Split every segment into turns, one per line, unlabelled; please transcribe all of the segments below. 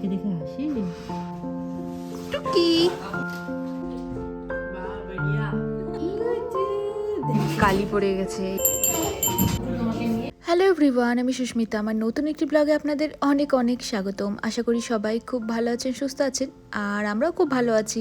মাকে দেখে হাসি টুকি কালি পড়ে গেছে। হ্যালো এভরিওয়ান আমি সুস্মিতা। আমার নতুন একটি ব্লগে আপনাদের অনেক অনেক স্বাগতম। আশা করি সবাই খুব ভালো আছেন সুস্থ আছেন আর আমরাও খুব ভালো আছি।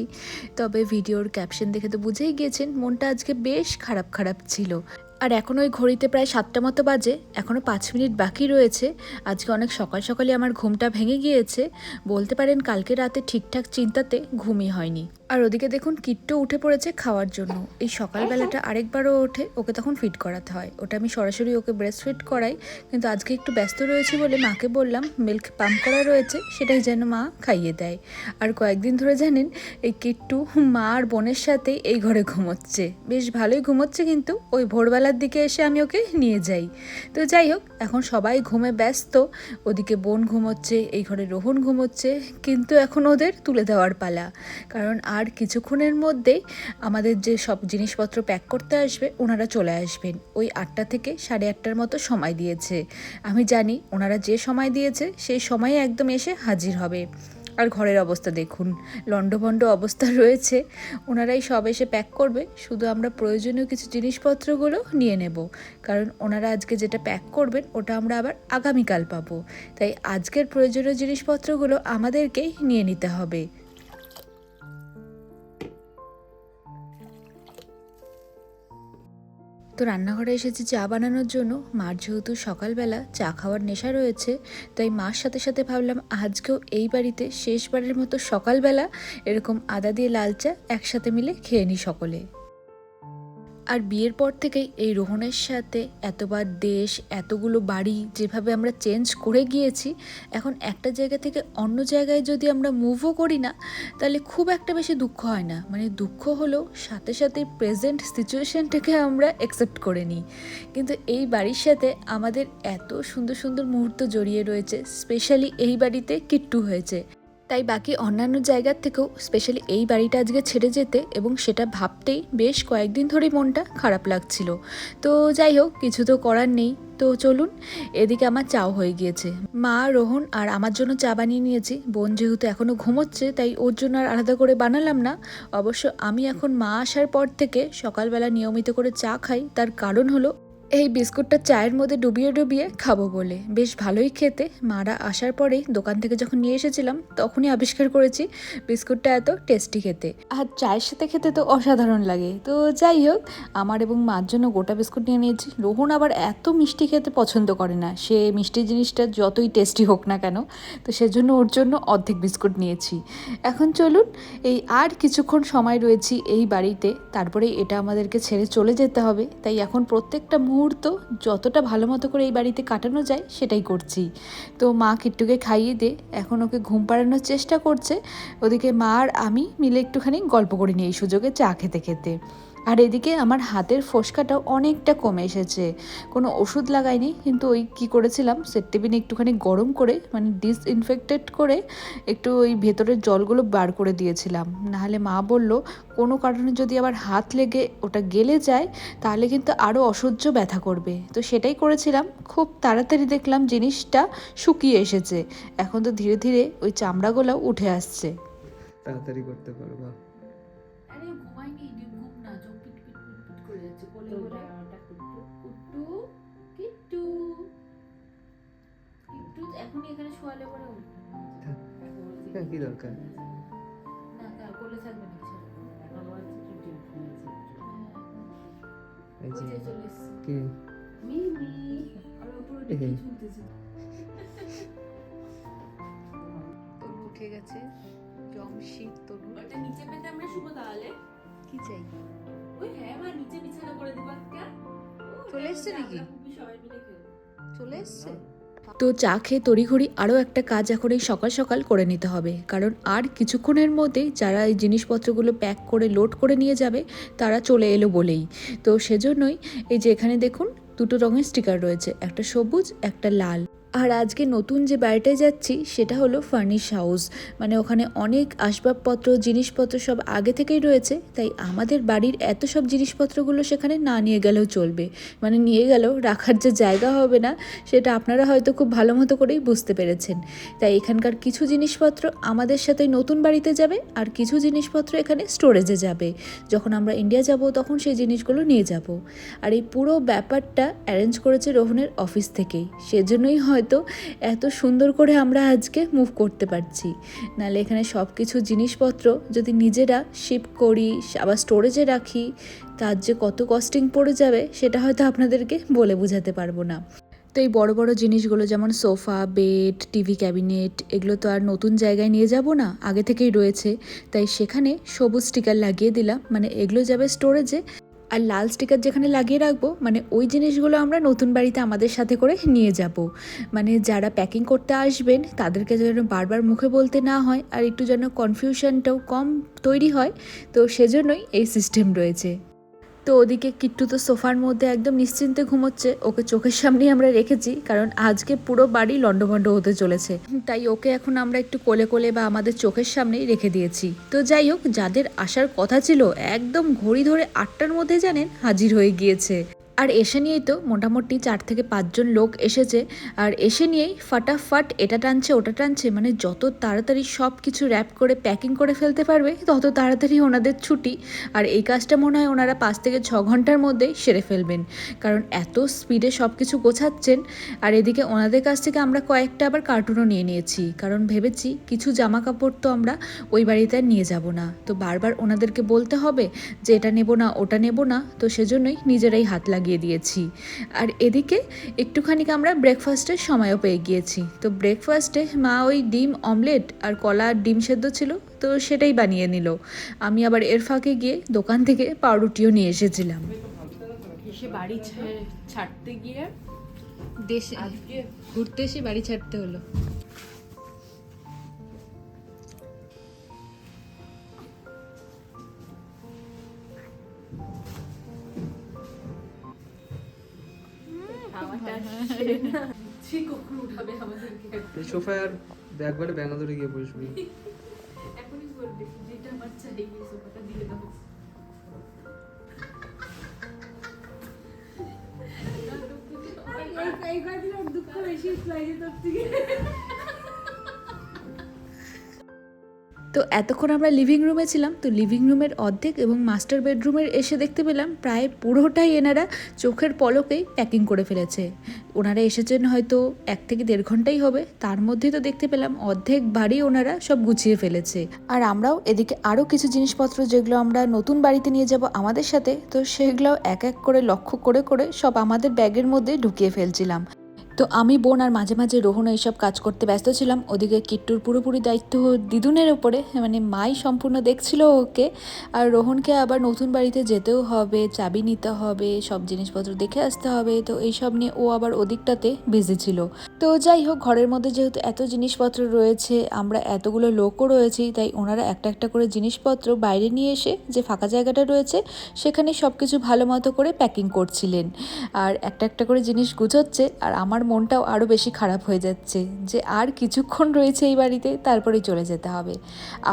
তবে ভিডিওর ক্যাপশন দেখে তো বুঝেই গিয়েছেন মনটা আজকে বেশ খারাপ খারাপ ছিল। আর এখন ওই ঘড়িতে প্রায় সাতটা মতো বাজে এখনও পাঁচ মিনিট বাকি রয়েছে। আজকে অনেক সকাল সকালে আমার ঘুমটা ভেঙে গিয়েছে। বলতে পারেন কালকে রাতে ঠিকঠাক চিন্তাতে ঘুমই হয়নি। আর ওদিকে দেখুন কিট্টু উঠে পড়েছে খাওয়ার জন্য। এই সকালবেলাটা আরেকবারও ওঠে, ওকে তখন ফিট করাতে হয়। ওটা আমি সরাসরি ওকে ব্রেস্ট ফিট করাই, কিন্তু আজকে একটু ব্যস্ত রয়েছি বলে মাকে বললাম মিল্ক পাম্প করা রয়েছে, সেটাই যেন মা খাইয়ে দেয়। আর কয়েকদিন ধরে জানেন, এই কিট্টু মা আর বোনের সাথে এই ঘরে ঘুমোচ্ছে। বেশ ভালোই ঘুমোচ্ছে কিন্তু, ওই ভোরবেলার দিকে এসে আমি ওকে নিয়ে যাই। তো যাই হোক, এখন সবাই ঘুমে ব্যস্ত, ওদিকে বোন ঘুমোচ্ছে, এই ঘরে রোহন ঘুমোচ্ছে, কিন্তু এখন ওদের তুলে দেওয়ার পালা। কারণ আর কিছুক্ষণের মধ্যেই আমাদের যে সব জিনিসপত্র প্যাক করতে আসবে, ওনারা চলে আসবেন। ওই আটটা থেকে সাড়ে আটটার মতো সময় দিয়েছে। আমি জানি ওনারা যে সময় দিয়েছে সেই সময়ে একদম এসে হাজির হবে। আর ঘরের অবস্থা দেখুন, লণ্ডভণ্ড অবস্থা রয়েছে। ওনারাই সব এসে প্যাক করবে, শুধু আমরা প্রয়োজনীয় কিছু জিনিসপত্রগুলো নিয়ে নেব। কারণ ওনারা আজকে যেটা প্যাক করবেন, ওটা আমরা আবার আগামীকাল পাবো। তাই আজকের প্রয়োজনীয় জিনিসপত্রগুলো আমাদেরকেই নিয়ে নিতে হবে। তো রান্নাঘরে এসেছি চা বানানোর জন্য। মার যেহেতু সকালবেলা চা খাওয়ার নেশা রয়েছে, তাই মার সাথে সাথে ভাবলাম আজকেও এই বাড়িতে শেষবারের মতো সকালবেলা এরকম আদা দিয়ে লাল চা একসাথে মিলে খেয়ে নিই সকলে। আর বিয়ের পর থেকেই এই রোহনের সাথে এতবার দেশ, এতগুলো বাড়ি যেভাবে আমরা চেঞ্জ করে গিয়েছি, এখন একটা জায়গা থেকে অন্য জায়গায় যদি আমরা মুভও করি না, তাহলে খুব একটা বেশি দুঃখ হয় না। মানে দুঃখ হলেও সাথে সাথে প্রেজেন্ট সিচুয়েশনটাকে আমরা অ্যাকসেপ্ট করে নিই। কিন্তু এই বাড়ির সাথে আমাদের এত সুন্দর সুন্দর মুহূর্ত জড়িয়ে রয়েছে স্পেশালি এই বাড়িতে কিট্টু হয়েছে। তাই বাকি অন্যান্য জায়গার থেকেও স্পেশালি এই বাড়িটা আজকে ছেড়ে যেতে এবং সেটা ভাবতেই বেশ কয়েকদিন ধরেই মনটা খারাপ লাগছিল। তো যাই হোক, কিছু তো করার নেই। তো চলুন, এদিকে আমার চাও হয়ে গিয়েছে। মা, রোহন আর আমার জন্য চা বানিয়ে নিয়েছি। বোন যেহেতু এখনও ঘুমোচ্ছে, তাই ওর জন্য আর আলাদা করে বানালাম না। অবশ্য আমি এখন মা আসার পর থেকে সকালবেলা নিয়মিত করে চা খাই। তার কারণ হলো এই বিস্কুটটা চায়ের মধ্যে ডুবিয়ে ডুবিয়ে খাব বলে। বেশ ভালোই খেতে। মারা আসার পরেই দোকান থেকে যখন নিয়ে এসেছিলাম, তখনই আবিষ্কার করেছি বিস্কুটটা এত টেস্টি খেতে। আর চায়ের সাথে খেতে তো অসাধারণ লাগে। তো যাই হোক, আমার এবং মার জন্য গোটা বিস্কুট নিয়ে নিয়েছি। রোহন আবার এত মিষ্টি খেতে পছন্দ করে না। সে মিষ্টি জিনিসটা যতই টেস্টি হোক না কেন, তো সেজন্য ওর জন্য অর্ধেক বিস্কুট নিয়েছি। এখন চলুন, এই আর কিছুক্ষণ সময় রয়েছি এই বাড়িতে। তারপরে এটা আমাদেরকে ছেড়ে চলে যেতে হবে। তাই এখন প্রত্যেকটা মুহূর্ত যতটা ভালো মতো করে এই বাড়িতে কাটানো যায় সেটাই করছি। তো মা কিট্টুকে খাইয়ে দে, এখন ওকে ঘুম পাড়ানোর চেষ্টা করছে। ওদিকে মা আর আমি মিলে একটুখানি গল্প করে নিই এই সুযোগে চা খেতে খেতে। আর এদিকে আমার হাতের ফোসকাটাও অনেকটা কমে এসেছে। কোনো ওষুধ লাগাইনি, কিন্তু ওই কি করেছিলাম সেটটিবিনে একটুখানি গরম করে মানে ডিসইনফেক্টেড করে একটু ওই ভেতরের জলগুলো বার করে দিয়েছিলাম। নাহলে মা বলল, কোনো কারণে যদি আবার হাত লেগে ওটা গেলে যায়, তাহলে কিন্তু আরও অসহ্য ব্যথা করবে। তো সেটাই করেছিলাম। খুব তাড়াতাড়ি দেখলাম জিনিসটা শুকিয়ে এসেছে। এখন তো ধীরে ধীরে ওই চামড়াগুলো উঠে আসছে।
তাড়াতাড়ি করতে পারবা।
এখনই এখানে শোয়ালে পরে।
হ্যাঁ, কি দরকার?
না কোলে থাকবে না কিছু।
এই যে। কি?
মিমি আর উঠে গেছে জমশিদ তরু
ওটা নিচে পেতে আমরা শুভ তাহলে?
কি চাই?
ওই হ্যাঁ মা নিচে বিছানা করে দিব
চলে এসছে নাকি?
সবাই মিলে
চলে এসছে?
তো চা খেয়ে তড়িঘড়ি আরও একটা কাজ এখন এই সকাল সকাল করে নিতে হবে। কারণ আর কিছুক্ষণের মধ্যে যারা এই জিনিসপত্রগুলো প্যাক করে লোড করে নিয়ে যাবে, তারা চলে এলো বলেই। তো সেজন্যই এই যে এখানে দেখুন, দুটো রঙের স্টিকার রয়েছে, একটা সবুজ, একটা লাল।
আর আজকে নতুন যে বাড়িটায় যাচ্ছি, সেটা হলো ফার্নিশ হাউস মানে ওখানে অনেক আসবাবপত্র, জিনিসপত্র সব আগে থেকেই রয়েছে, তাই আমাদের বাড়ির এত সব জিনিসপত্রগুলো সেখানে না নিয়ে গেলেও চলবে। মানে নিয়ে গেলেও রাখার যে জায়গা হবে না, সেটা আপনারা হয়তো খুব ভালো মতো করেই বুঝতে পেরেছেন। তাই এখানকার কিছু জিনিসপত্র আমাদের সাথে নতুন বাড়িতে যাবে, আর কিছু জিনিসপত্র এখানে স্টোরেজে যাবে। যখন আমরা ইন্ডিয়া যাব, তখন সেই জিনিসগুলো নিয়ে যাব। আর এই পুরো ব্যাপারটা অ্যারেঞ্জ করেছে রোহনের অফিস থেকেই। সেজন্যই হয়তো এত সুন্দর করে আমরা আজকে মুভ করতে পারছি। নাহলে এখানে সব কিছু জিনিসপত্র যদি নিজেরা শিপ করি, আবার স্টোরেজে রাখি, তার যে কত কস্টিং পড়ে যাবে, সেটা হয়তো আপনাদেরকে বলে বোঝাতে পারব না। তো এই বড় বড় জিনিসগুলো যেমন সোফা বেড টিভি ক্যাবিনেট এগুলো তো আর নতুন জায়গায় নিয়ে যাব না, আগে থেকেই রয়েছে। তাই সেখানে সবুজ স্টিকার লাগিয়ে দিলাম। মানে এগুলো যাবে স্টোরেজে আর লাল স্টিকার যেখানে লাগিয়ে রাখব মানে ওই জিনিসগুলো আমরা নতুন বাড়িতে আমাদের সাথে করে নিয়ে যাব। মানে যারা প্যাকিং করতে আসবেন, তাদেরকে যেন বারবার মুখে বলতে না হয় আর একটু যেন কনফিউশনটাও কম তৈরি হয়, তো সেজন্যই এই সিস্টেম রয়েছে। তো ওদিকে কিট্টু তো সোফার মধ্যে একদম নিশ্চিন্তে ঘুমোচ্ছে। ওকে চোখের সামনেই আমরা রেখেছি, কারণ আজকে পুরো বাড়ি লন্ডভন্ড হতে চলেছে। তাই ওকে এখন আমরা একটু কোলে কোলে বা আমাদের চোখের সামনেই রেখে দিয়েছি। তো যাই হোক, যাদের আসার কথা ছিল, একদম ঘড়ি ধরে আটটার মধ্যে জানেন, হাজির হয়ে গিয়েছে। আর এসে নিয়েই তো মোটামুটি চার থেকে পাঁচজন লোক এসেছে। আর এসে নিয়েই ফাটাফাট এটা টানছে, ওটা টানছে মানে যত তাড়াতাড়ি সব কিছু র্যাপ করে প্যাকিং করে ফেলতে পারবে, তত তাড়াতাড়ি ওনাদের ছুটি। আর এই কাজটা মনে হয় ওনারা পাঁচ থেকে ছ ঘণ্টার মধ্যেই সেরে ফেলবেন। কারণ এত স্পিডে সব কিছু গোছাচ্ছেন। আর এদিকে ওনাদের কাছ থেকে আমরা কয়েকটা আবার কার্টুনও নিয়ে নিয়েছি। কারণ ভেবেছি কিছু জামা কাপড় তো আমরা ওই বাড়িতে নিয়ে যাব না। তো বারবার ওনাদেরকে বলতে হবে যে, এটা নেব না, ওটা নেব না। তো সেজন্যই নিজেরাই হাত লাগিয়ে দিয়েছি। আর এদিকে একটুখানি আমরা ব্রেকফাস্টের সময়ও পেয়ে গিয়েছি। তো ব্রেকফাস্টে মা ওই ডিম অমলেট আর কলা আর ডিম সেদ্ধ ছিল তো সেটাই বানিয়ে নিল। আমি আবার এর ফাঁকে গিয়ে দোকান থেকে পাউরুটিও নিয়ে এসেছিলাম।
এসে বাড়ি ছাড়তে গিয়ে
দেশে ঘুরতে এসে বাড়ি ছাড়তে হলো।
সোফায় আর একবারে ব্যাঙ্গালোরে গিয়ে বসবি।
এখনই বলবে যেটা আমার চাই সোফাটা দিয়ে দাও। এইবার ওর দুঃখ বেশি লাগে তোর থেকে।
তো এতক্ষণ আমরা লিভিং রুমে ছিলাম, তো লিভিং রুমের অর্ধেক এবং মাস্টার বেডরুমের এসে দেখতে পেলাম, প্রায় পুরোটাই এনারা চোখের পলকেই প্যাকিং করে ফেলেছে। ওনারা এসেছেন হয়তো এক থেকে দেড় ঘন্টাই হবে, তার মধ্যেই তো দেখতে পেলাম অর্ধেক বাড়ি ওনারা সব গুছিয়ে ফেলেছে। আর আমরাও এদিকে আরও কিছু জিনিসপত্র যেগুলো আমরা নতুন বাড়িতে নিয়ে যাব আমাদের সাথে, তো সেগুলো এক এক করে লক্ষ্য করে করে সব আমাদের ব্যাগের মধ্যে ঢুকিয়ে ফেলছিলাম। তো আমি বোন আর মাঝে মাঝে রোহন এইসব কাজ করতে ব্যস্ত ছিলাম। ওদিকে কিট্টুর পুরোপুরি দায়িত্ব দিদুনের ওপরে মানে মাই সম্পূর্ণ দেখছিল ওকে। আর রোহনকে আবার নতুন বাড়িতে যেতেও হবে, চাবি নিতে হবে, সব জিনিসপত্র দেখে আসতে হবে, তো এইসব নিয়ে ও আবার ওদিকটাতে বিজি ছিল। তো যাই হোক, ঘরের মধ্যে যেহেতু এত জিনিসপত্র রয়েছে, আমরা এতগুলো লোকও রয়েছি, তাই ওনারা একটা একটা করে জিনিসপত্র বাইরে নিয়ে এসে যে ফাঁকা জায়গাটা রয়েছে, সেখানে সব কিছু ভালো মতো করে প্যাকিং করছিলেন। আর একটা একটা করে জিনিস গুছোচ্ছে, আর আমার মনটাও আরও বেশি খারাপ হয়ে যাচ্ছে যে আর কিছুক্ষণ রয়েছে এই বাড়িতে, তারপরেই চলে যেতে হবে।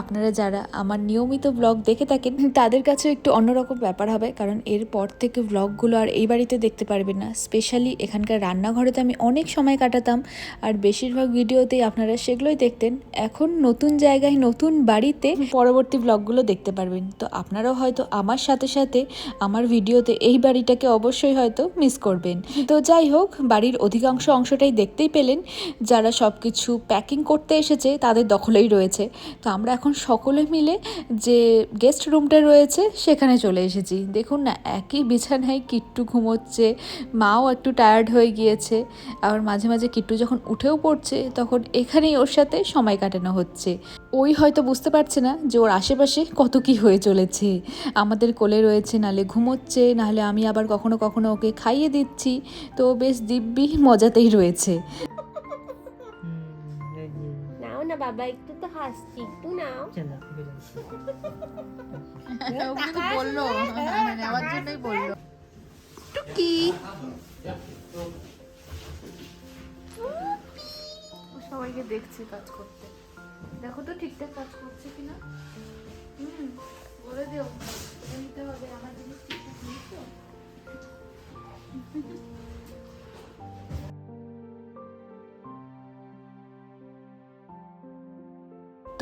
আপনারা যারা আমার নিয়মিত ব্লগ দেখে থাকেন, তাদের কাছেও একটু অন্যরকম ব্যাপার হবে, কারণ এরপর থেকে ব্লগগুলো আর এই বাড়িতে দেখতে পারবেন না। স্পেশালি এখানকার রান্নাঘরেতে আমি অনেক সময় কাটাতাম, আর বেশিরভাগ ভিডিওতেই আপনারা সেগুলোই দেখতেন। এখন নতুন জায়গায়, নতুন বাড়িতে পরবর্তী ব্লগগুলো দেখতে পারবেন। তো আপনারাও হয়তো আমার সাথে সাথে আমার ভিডিওতে এই বাড়িটাকে অবশ্যই হয়তো মিস করবেন। তো যাই হোক, বাড়ির অধিকাংশ অংশটাই দেখতেই পেলেন। যারা সব কিছু প্যাকিং করতে এসেছে, তাদের দখলেই রয়েছে। তো আমরা এখন সকলে মিলে যে গেস্ট রুমটা রয়েছে, সেখানে চলে এসেছি। দেখুন না, একই বিছানায় কিট্টু ঘুমোচ্ছে, মাও একটু টায়ার্ড হয়ে গিয়েছে। আবার মাঝে মাঝে কিট্টু যখন উঠেও পড়ছে, তখন এখানেই ওর সাথে সময় কাটানো হচ্ছে। ওই হয়তো বুঝতে পারছে না যে ওর আশেপাশে কত কি হয়ে চলেছে। আমাদের কোলে রয়েছে নালে ঘুমোচ্ছে নাহলে আমি আবার কখনো কখনো ওকে খাইয়ে দিচ্ছি। তো বেশ দিব্যি মজাতেই রয়েছে।
নাও না বাবা একটু তো হাসছি একটু নাও।
বলল। নেওয়ার জন্যই বলল। টুকি। থেকে দেখছে কাজ করতে। দেখো তো ঠিকঠাক কাজ করছে কিনা? হুম বলে দিও। নিতে হবে আমার জিনিস ঠিকঠাক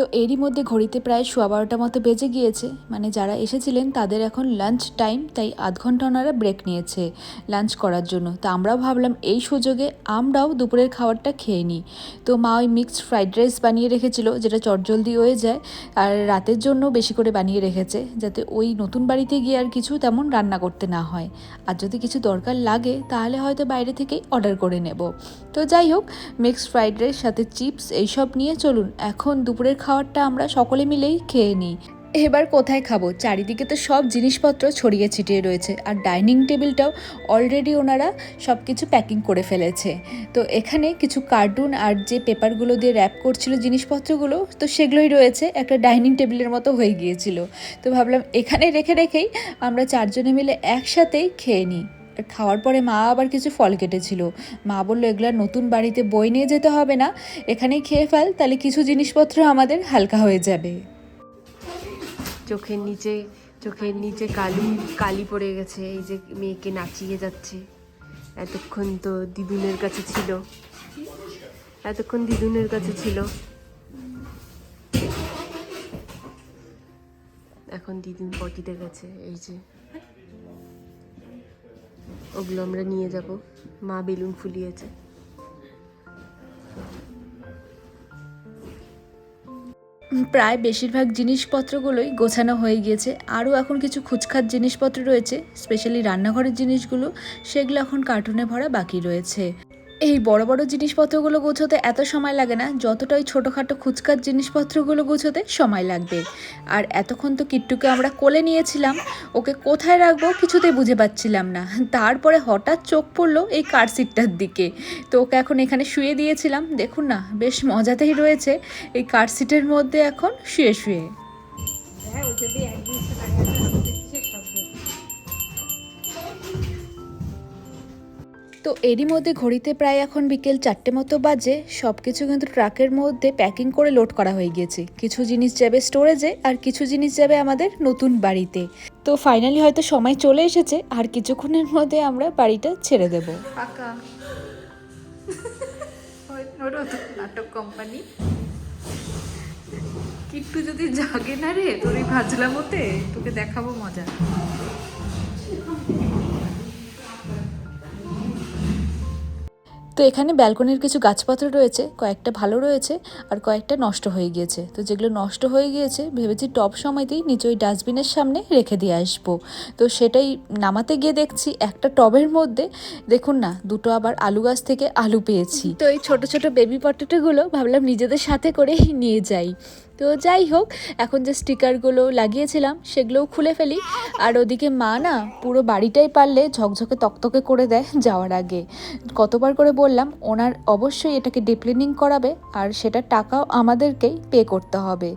তো
এরই মধ্যে ঘড়িতে প্রায় সোয়া বারোটা মতো বেজে গিয়েছে। মানে যারা এসেছিলেন, তাদের এখন লাঞ্চ টাইম তাই আধ ঘণ্টা ওনারা ব্রেক নিয়েছে লাঞ্চ করার জন্য। তো আমরাও ভাবলাম, এই সুযোগে আমরাও দুপুরের খাবারটা খেয়ে নিই। তো মা ওই মিক্সড ফ্রাইড রাইস বানিয়ে রেখেছিল, যেটা চটজলদি হয়ে যায়, আর রাতের জন্য বেশি করে বানিয়ে রেখেছে, যাতে ওই নতুন বাড়িতে গিয়ে আর কিছু তেমন রান্না করতে না হয়। আর যদি কিছু দরকার লাগে, তাহলে হয়তো বাইরে থেকেই অর্ডার করে নেব। তো যাই হোক মিক্সড ফ্রাইড রাইস সাথে চিপস এইসব নিয়ে চলুন। এখন দুপুরের খাবারটা আমরা সকলে মিলেই খেয়ে নিই। এবার কোথায় খাব? চারিদিকে তো সব জিনিসপত্র ছড়িয়ে ছিটিয়ে রয়েছে আর ডাইনিং টেবিলটাও অলরেডি ওনারা সব কিছু প্যাকিং করে ফেলেছে। তো এখানে কিছু কার্টুন আর যে পেপারগুলো দিয়ে র্যাপ করছিল জিনিসপত্রগুলো, তো সেগুলোই রয়েছে। একটা ডাইনিং টেবিলের মতো হয়ে গিয়েছিল। তো ভাবলাম এখানে রেখে রেখেই আমরা চারজনে মিলে একসাথেই খেয়ে নিই। খাওয়ার পরে মা আবার কিছু ফল কেটেছিল। মা বলল, এগুলো নতুন বাড়িতে বই নিয়ে যেতে হবে না। এখানেই খেয়ে ফেল, তাহলে কিছু জিনিসপত্র আমাদের হালকা হয়ে যাবে।
চোখের নিচে চোখের নিচে কালি কালি পড়ে গেছে। এই যে মেয়েকে নাচিয়ে যাচ্ছে। এতক্ষণ তো দিদুনের কাছে ছিল। এতক্ষণ দিদুনের কাছে ছিল। এখন দিদুন পটিতে গেছে, এই যে। ওগুলো আমরা নিয়ে যাব। মা বেলুন ফুলিয়েছে।
প্রায় বেশিরভাগ জিনিসপত্রগুলোই গোছানো হয়ে গিয়েছে। আরও এখন কিছু খুচখাত জিনিসপত্র রয়েছে, স্পেশালি রান্নাঘরের জিনিসগুলো, সেগুলো এখন কার্টুনে ভরা বাকি রয়েছে। এই বড় বড় জিনিসপত্রগুলো গোছাতে এত সময় লাগে না যতটা ওই ছোটোখাটো খুচকার জিনিসপত্রগুলো গোছাতে সময় লাগবে। আর এতক্ষণ তো কিট্টুকে আমরা কোলে নিয়েছিলাম, ওকে কোথায় রাখব কিছুতেই বুঝে পাচ্ছিলাম না। তারপরে হঠাৎ চোখ পড়ল এই কার সিটটার দিকে। তো ওকে এখন এখানে শুয়ে দিয়েছিলাম, দেখুন না, বেশ মজাতেই রয়েছে, এই কার সিটের মধ্যে এখন শুয়ে শুয়ে। তো এরই মধ্যে ঘড়িতে প্রায় এখন বিকেল চারটে মতো বাজে সব কিছু কিন্তু ট্রাকের মধ্যে প্যাকিং করে লোড করা হয়ে গিয়েছে। কিছু জিনিস যাবে স্টোরেজে আর কিছু জিনিস যাবে আমাদের নতুন বাড়িতে। তো ফাইনালি হয়তো সময় চলে এসেছে, আর কিছুক্ষণের মধ্যে আমরা বাড়িটা ছেড়ে দেব।
নাটক কোম্পানি কিট্টু যদি জাগে না রে, তোর এই ভাজলামোতে, তোকে দেখাবো মজা।
তো এখানে ব্যালকনির কিছু গাছপত্র রয়েছে, কয়েকটা ভালো রয়েছে আর কয়েকটা নষ্ট হয়ে গিয়েছে। তো যেগুলো নষ্ট হয়ে গিয়েছে, ভেবেছি টপ সময়তেই নিচে ওই ডাস্টবিনের সামনে রেখে দিয়ে আসব। তো সেটাই নামাতে গিয়ে দেখছি একটা টবের মধ্যে, দেখুন না, দুটো আবার আলু গাছ থেকে আলু পেয়েছি। তো এই ছোট ছোট বেবি পটেটোগুলো ভাবলাম নিজেদের সাথে করেই নিয়ে যাই। তো যাই হোক, এখন যে স্টিকারগুলো লাগিয়েছিলাম, সেগুলোও খুলে ফেলি। আর ওদিকে মা না পুরো বাড়িটাই পারলে ঝকঝকে তকতকে করে দেয় যাওয়ার আগে। কতবার করে বললাম, ওনার অবশ্যই এটাকে ডিপ্লিনিং করাবে আর সেটা টাকাও আমাদেরকেই পে করতে হবে।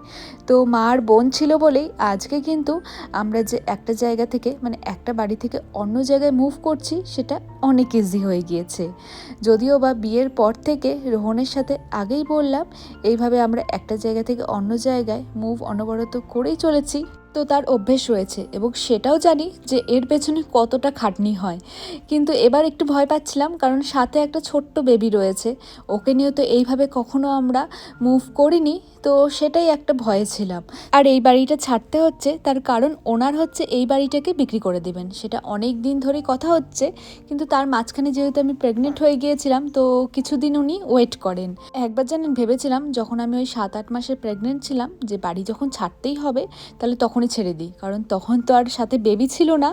তো মার বোন ছিল বলেই আজকে কিন্তু আমরা যে একটা জায়গা থেকে মানে একটা বাড়ি থেকে অন্য জায়গায় মুভ করছি, সেটা অনেক ইজি হয়ে গিয়েছে। যদিও বা বিয়ের পর থেকে রোহনের সাথে আগেই বললাম, এইভাবে আমরা একটা জায়গা থেকে অন্য জায়গায় মুভ অনবরত করেই চলেছি। তো তার অভ্যেস রয়েছে এবং সেটাও জানি যে এর পেছনে কতটা খাটনি হয়। কিন্তু এবার একটু ভয় পাচ্ছিলাম কারণ সাথে একটা ছোট্ট বেবি রয়েছে। ওকে নিয়েও তো এইভাবে কখনো আমরা মুভ করিনি, তো সেটাই একটা ভয়ে ছিলাম। আর এই বাড়িটা ছাড়তে হচ্ছে, তার কারণ ওনার হচ্ছে এই বাড়িটাকে বিক্রি করে দেবেন। সেটা অনেক দিন ধরেই কথা হচ্ছে, কিন্তু তার মাঝখানে যেহেতু আমি প্রেগনেন্ট হয়ে গিয়েছিলাম, তো কিছুদিন উনি ওয়েট করেন। একবার জানেন ভেবেছিলাম, যখন আমি ওই সাত আট মাসের প্রেগনেন্ট ছিলাম, যে বাড়ি যখন ছাড়তেই হবে, তাহলে তখনই ছেড়ে দিই, কারণ তখন তো আর সাথে বেবি ছিল না।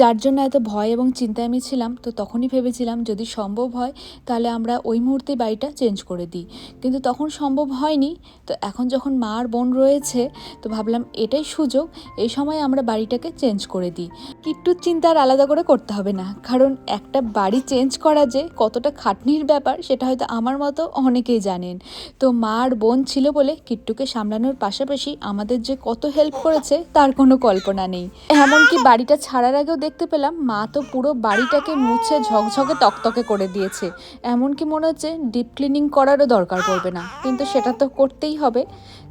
যার জন্য এত ভয় এবং চিন্তায় আমি ছিলাম, তো তখনই ভেবেছিলাম যদি সম্ভব হয়, তাহলে আমরা ওই মুহূর্তে বাড়িটা চেঞ্জ করে দিই। কিন্তু তখন সম্ভব হয়নি, তো এখন যখন মা আর বোন রয়েছে, তো ভাবলাম এটাই সুযোগ, এই সময় আমরা বাড়িটাকে চেঞ্জ করে দিই। কিট্টুর চিন্তা আর আলাদা করে করতে হবে না, কারণ একটা বাড়ি চেঞ্জ করা যে কতটা খাটনির ব্যাপার, সেটা হয়তো আমার মতো অনেকেই জানেন। তো মা আর বোন ছিল বলে কিট্টুকে সামলানোর পাশাপাশি আমাদের যে কত হেল্প করেছে তার কোনো কল্পনা নেই। এমনকি বাড়িটা ছাড়ার আগেও দেখতে পেলাম, মা তো পুরো বাড়িটাকে মুছে ঝকঝকে তকতকে করে দিয়েছে। এমনকি মনে হচ্ছে ডিপ ক্লিনিং করারও দরকার পড়বে না। কিন্তু সেটা তো করতেই হবে।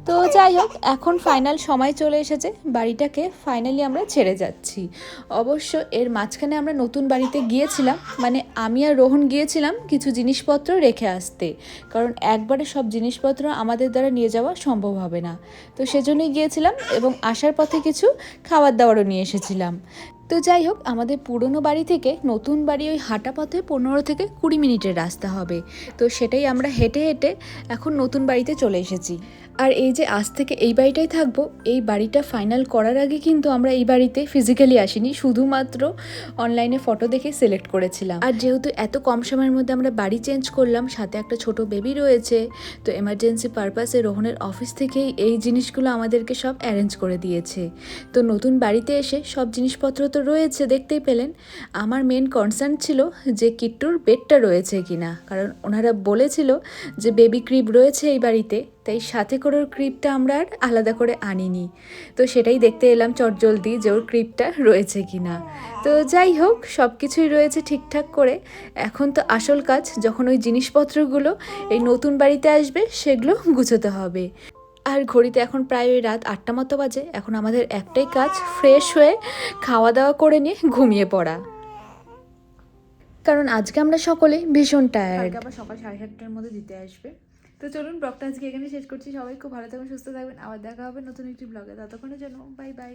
তো যাই হোক, এখন ফাইনাল সময় চলে এসেছে। বাড়িটাকে ফাইনালি আমরা ছেড়ে যাচ্ছি। অবশ্য এর মাঝখানে আমরা নতুন বাড়িতে গিয়েছিলাম। মানে আমি আর রোহন গিয়েছিলাম কিছু জিনিসপত্র রেখে আসতে। কারণ একবারে সব জিনিসপত্র আমাদের দ্বারা নিয়ে যাওয়া সম্ভব হবে না। তো সেজন্যই গিয়েছিলাম এবং আসার পথে কিছু খাবার দাবারও নিয়ে এসেছিলাম। তো যাই হোক, আমাদের পুরনো বাড়ি থেকে নতুন বাড়ি ওই হাঁটা পথে পনেরো থেকে কুড়ি মিনিটের রাস্তা হবে। তো সেটাই আমরা হেঁটে হেঁটে এখন নতুন বাড়িতে চলে এসেছি। আর এই যে আজ থেকে এই বাড়িটাই থাকব, এই বাড়িটা ফাইনাল করার আগে কিন্তু আমরা এই বাড়িতে ফিজিক্যালি আসিনি, শুধুমাত্র অনলাইনে ফটো দেখে সিলেক্ট করেছিলাম। আর যেহেতু এত কম সময়ের মধ্যে আমরা বাড়ি চেঞ্জ করলাম, সাথে একটা ছোট বেবি রয়েছে, তো এমার্জেন্সি পারপাসে রোহনের অফিস থেকেই এই জিনিসগুলো আমাদেরকে সব অ্যারেঞ্জ করে দিয়েছে। তো নতুন বাড়িতে এসে সব জিনিসপত্র তো রয়েছে, দেখতেই পেলেন। আমার মেন কনসার্ন ছিল যে কিট্টুর বেডটা রয়েছে কিনা, কারণ ওনারা বলেছিল যে বেবি ক্রিপ রয়েছে এই বাড়িতে তাই সাথে করে ওর ক্রিপটা আমরা আর আলাদা করে আনিনি। তো সেটাই দেখতে এলাম চটজলদি যে ওর ক্রিপটা রয়েছে কি না তো যাই হোক সব কিছুই রয়েছে ঠিকঠাক করে। এখন তো আসল কাজ যখন ওই জিনিসপত্রগুলো এই নতুন বাড়িতে আসবে, সেগুলো গুছোতে হবে। আর ঘড়িতে এখন প্রায় ওই রাত আটটা মতো বাজে, এখন আমাদের একটাই কাজ, ফ্রেশ হয়ে খাওয়া দাওয়া করে নিয়ে ঘুমিয়ে পড়া। কারণ আজকে আমরা সকলে ভীষণ টায়ার্ড আবার সকাল সাড়ে সাতটার মধ্যে দিতে আসবে। তো চলুন ব্লগটা আজকে এখানে শেষ করছি। সবাই খুব ভালো থাকবেন সুস্থ থাকবেন আবার দেখা হবে নতুন একটি ব্লগে ততক্ষণের জন্য বাই বাই